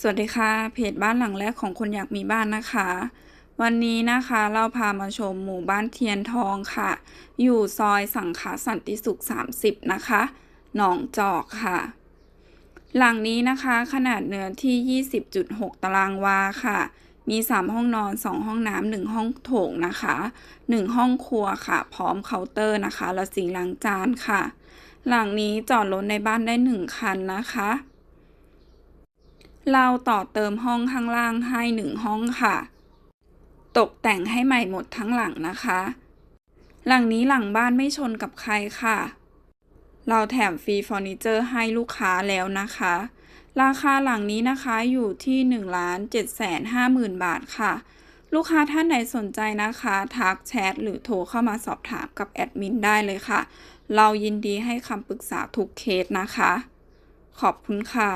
สวัสดีค่ะ เพจบ้านหลังแรกของคนอยากมีบ้านนะคะ วันนี้นะคะเราพามาชมหมู่บ้านเทียนทองค่ะ อยู่ซอยสังขาสันติสุข 30 นะคะ หนองจอกค่ะ หลังนี้นะคะขนาดเนื้อที่ 20.6 ตารางวาค่ะ มี 3 ห้องนอน 2 ห้องน้ำ1ห้องโถงนะคะ 1 ห้องครัวค่ะ พร้อมเคาน์เตอร์นะคะ และสิ่งล้างจานค่ะ หลังนี้จอดรถในบ้านได้ 1 คันนะคะ เราต่อเติมห้องข้างล่างให้หนึ่งห้องค่ะ ตกแต่งให้ใหม่หมดทั้งหลังนะคะ หลังนี้หลังบ้านไม่ชนกับใครค่ะ เราแถมฟรีเฟอร์นิเจอร์ให้ลูกค้าแล้วนะคะ ราคาหลังนี้นะคะอยู่ที่1นึ่งล้านเจ็ดแสนห้าหมื่นบาทค่ะ ลูกค้าท่านไหนสนใจนะคะทักแชทหรือโทรเข้ามาสอบถามกับแอดมินได้เลยค่ะ เรายินดีให้คำปรึกษาทุกเคสนะคะ ขอบคุณค่ะ